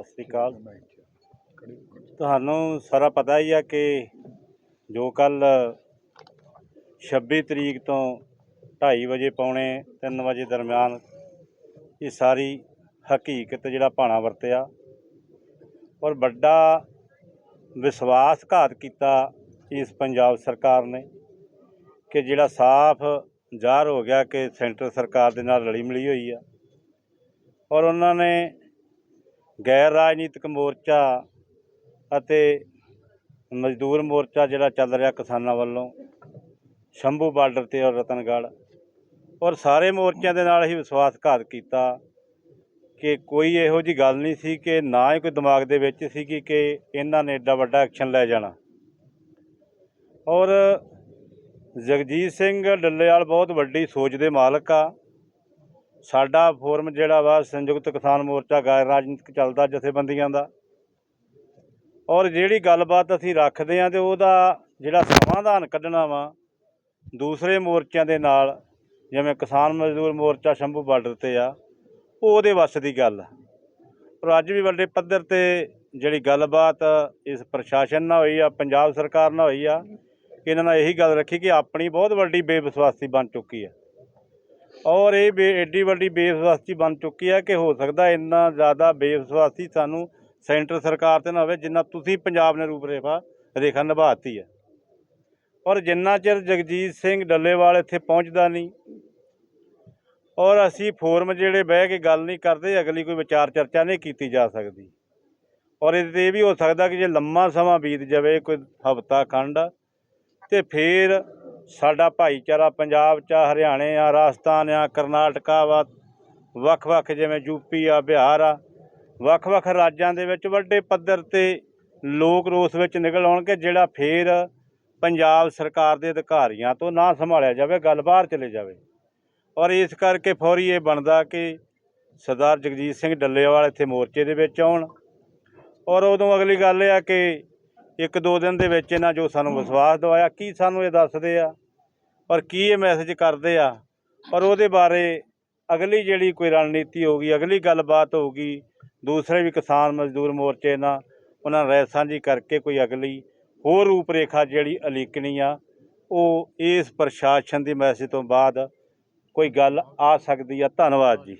ਸਤਿ ਸ੍ਰੀ ਅਕਾਲ। ਤੁਹਾਨੂੰ ਸਾਰਾ ਪਤਾ ਹੀ ਆ ਕਿ ਜੋ ਕੱਲ 26 ਤਰੀਕ ਤੋਂ 2:30 ਵਜੇ ਪੌਣੇ 3 ਵਜੇ ਦਰਮਿਆਨ ਇਹ ਸਾਰੀ ਹਕੀਕਤ ਜਿਹੜਾ ਭਾਣਾ ਵਰਤਿਆ ਔਰ ਵੱਡਾ ਵਿਸ਼ਵਾਸਘਾਤ ਕੀਤਾ ਇਸ ਪੰਜਾਬ ਸਰਕਾਰ ਨੇ ਕਿ ਜਿਹੜਾ ਸਾਫ਼ ਜ਼ਾਹਰ ਹੋ ਗਿਆ ਕਿ ਸੈਂਟਰ ਸਰਕਾਰ ਦੇ ਨਾਲ ਰਲੀ ਮਿਲੀ ਹੋਈ ਆ ਔਰ ਉਹਨਾਂ ਨੇ ਗੈਰ ਰਾਜਨੀਤਿਕ ਮੋਰਚਾ ਅਤੇ ਮਜ਼ਦੂਰ ਮੋਰਚਾ ਜਿਹੜਾ ਚੱਲ ਰਿਹਾ ਕਿਸਾਨਾਂ ਵੱਲੋਂ, ਸ਼ੰਭੂ ਬਾਰਡਰ ਤੇ ਔਰ ਰਤਨਗੜ੍ਹ, ਔਰ ਸਾਰੇ ਮੋਰਚਿਆਂ ਦੇ ਨਾਲ ਹੀ ਵਿਸ਼ਵਾਸਘਾਤ ਕੀਤਾ ਕਿ ਕੋਈ ਇਹੋ ਜੀ ਗੱਲ ਨਹੀਂ ਸੀ ਕਿ ਨਾ ਹੀ ਕੋਈ ਦਿਮਾਗ ਦੇ ਵਿੱਚ ਸੀ ਕਿ ਕਿ ਇਹਨਾਂ ਨੇ ਏਡਾ ਵੱਡਾ ਐਕਸ਼ਨ ਲੈ ਜਾਣਾ। ਔਰ ਜਗਜੀਤ ਸਿੰਘ ਡੱਲੇਵਾਲ ਬਹੁਤ ਵੱਡੀ ਸੋਚ ਦੇ ਮਾਲਕ ਆ। ਸਾਡਾ ਫੋਰਮ ਜਿਹੜਾ ਵਾ, ਸੰਯੁਕਤ ਕਿਸਾਨ ਮੋਰਚਾ ਗੈਰ ਰਾਜਨੀਤਿਕ ਚੱਲਦਾ ਜਥੇਬੰਦੀਆਂ ਦਾ। ਔਰ ਜਿਹੜੀ ਗੱਲਬਾਤ ਅਸੀਂ ਰੱਖਦੇ ਆ ਤੇ ਉਹਦਾ ਜਿਹੜਾ ਸਮਾਧਾਨ ਕੱਢਣਾ ਵਾ, ਦੂਸਰੇ ਮੋਰਚਿਆਂ ਦੇ ਨਾਲ, ਜਿਵੇਂ ਕਿਸਾਨ ਮਜ਼ਦੂਰ ਮੋਰਚਾ ਸ਼ੰਭੂ ਬਾਰਡਰ ਤੇ ਆ, ਉਹ ਉਹਦੇ ਵੱਸ ਦੀ ਗੱਲ ਆ। ਪਰ ਅੱਜ ਵੀ ਵੱਡੇ ਪੱਧਰ ਤੇ ਜਿਹੜੀ ਗੱਲਬਾਤ ਇਸ ਪ੍ਰਸ਼ਾਸਨ ਨਾਲ ਹੋਈ ਆ, ਪੰਜਾਬ ਸਰਕਾਰ ਨਾਲ ਹੋਈ ਆ, ਇਹਨਾਂ ਨਾਲ ਇਹੀ ਗੱਲ ਰੱਖੀ ਕਿ ਆਪਣੀ ਬਹੁਤ ਵੱਡੀ ਬੇਵਿਸ਼ਵਾਸੀ ਬਣ ਚੁੱਕੀ ਆ। ਔਰ ਇਹ ਬੇ ਐਡੀ ਵੱਡੀ ਬੇਵਿਸ਼ਵਾਸੀ ਬਣ ਚੁੱਕੀ ਹੈ ਕਿ ਹੋ ਸਕਦਾ ਇੰਨਾ ਜ਼ਿਆਦਾ ਬੇਵਿਸ਼ਵਾਸੀ ਸਾਨੂੰ ਸੈਂਟਰ ਸਰਕਾਰ ਤੇ ਨਾ ਹੋਵੇ, ਜਿੰਨਾ ਤੁਸੀਂ ਪੰਜਾਬ ਨੇ ਰੂਪ ਰੇਖਾ ਰੇਖਾ ਨਿਭਾਤੀ ਹੈ। ਔਰ ਜਿੰਨਾ ਚਿਰ ਜਗਜੀਤ ਸਿੰਘ ਡੱਲੇਵਾਲ ਇੱਥੇ ਪਹੁੰਚਦਾ ਨਹੀਂ, ਔਰ ਅਸੀਂ ਫੋਰਮ ਜਿਹੜੇ ਬਹਿ ਕੇ ਗੱਲ ਨਹੀਂ ਕਰਦੇ, ਅਗਲੀ ਕੋਈ ਵਿਚਾਰ ਚਰਚਾ ਨਹੀਂ ਕੀਤੀ ਜਾ ਸਕਦੀ। ਔਰ ਇਹਦੇ ਤੇ ਇਹ ਵੀ ਹੋ ਸਕਦਾ ਕਿ ਜੇ ਲੰਮਾ ਸਮਾਂ ਬੀਤ ਜਾਵੇ, ਕੋਈ ਹਫਤਾ ਖੰਡ, ਤੇ ਫਿਰ ਸਾਡਾ ਭਾਈਚਾਰਾ ਪੰਜਾਬ ਚ ਆ, ਹਰਿਆਣੇ ਆ ਰਾਜਸਥਾਨ ਆ ਕਰਨਾਟਕਾ ਵਾ ਵੱਖ-ਵੱਖ ਜਿਵੇਂ ਯੂਪੀ ਆ ਬਿਹਾਰ ਆ ਵੱਖ-ਵੱਖ ਰਾਜਾਂ ਦੇ ਵਿੱਚ ਵੱਡੇ ਪੱਧਰ ਤੇ ਲੋਕ ਰੋਸ ਵਿੱਚ ਨਿਕਲ ਆਉਣਗੇ ਜਿਹੜਾ ਫੇਰ ਪੰਜਾਬ ਸਰਕਾਰ ਦੇ ਅਧਿਕਾਰੀਆਂ ਤੋਂ ਨਾ ਸੰਭਾਲਿਆ ਜਾਵੇ ਗੱਲ ਬਾਹਰ ਚਲੇ ਜਾਵੇ। ਔਰ ਇਸ ਕਰਕੇ ਫੌਰੀ ਇਹ ਬਣਦਾ ਕਿ ਸਰਦਾਰ ਜਗਜੀਤ ਸਿੰਘ ਡੱਲੇਵਾਲ ਇੱਥੇ ਮੋਰਚੇ ਦੇ ਵਿੱਚ ਆਉਣ। ਔਰ ਉਦੋਂ ਅਗਲੀ ਗੱਲ ਇਹ ਆ ਕਿ ਇੱਕ ਦੋ ਦਿਨ ਦੇ ਵਿੱਚ ਇਹਨਾਂ ਜੋ ਸਾਨੂੰ ਵਿਸ਼ਵਾਸ ਦਵਾਇਆ ਕੀ ਸਾਨੂੰ ਇਹ ਦੱਸਦੇ ਆ ਔਰ ਕੀ ਇਹ ਮੈਸੇਜ ਕਰਦੇ ਆ ਔਰ ਉਹਦੇ ਬਾਰੇ ਅਗਲੀ ਜਿਹੜੀ ਕੋਈ ਰਣਨੀਤੀ ਹੋਊਗੀ ਅਗਲੀ ਗੱਲਬਾਤ ਹੋਊਗੀ ਦੂਸਰੇ ਵੀ ਕਿਸਾਨ ਮਜ਼ਦੂਰ ਮੋਰਚੇ ਨਾਲ ਉਹਨਾਂ ਰਾਏ ਸਾਂਝੀ ਕਰਕੇ ਕੋਈ ਅਗਲੀ ਹੋਰ ਰੂਪ ਰੇਖਾ ਜਿਹੜੀ ਅਲੀਕਣੀ ਆ ਉਹ ਇਸ ਪ੍ਰਸ਼ਾਸਨ ਦੀ ਮੈਸੇਜ ਤੋਂ ਬਾਅਦ ਕੋਈ ਗੱਲ ਆ ਸਕਦੀ ਆ। ਧੰਨਵਾਦ ਜੀ।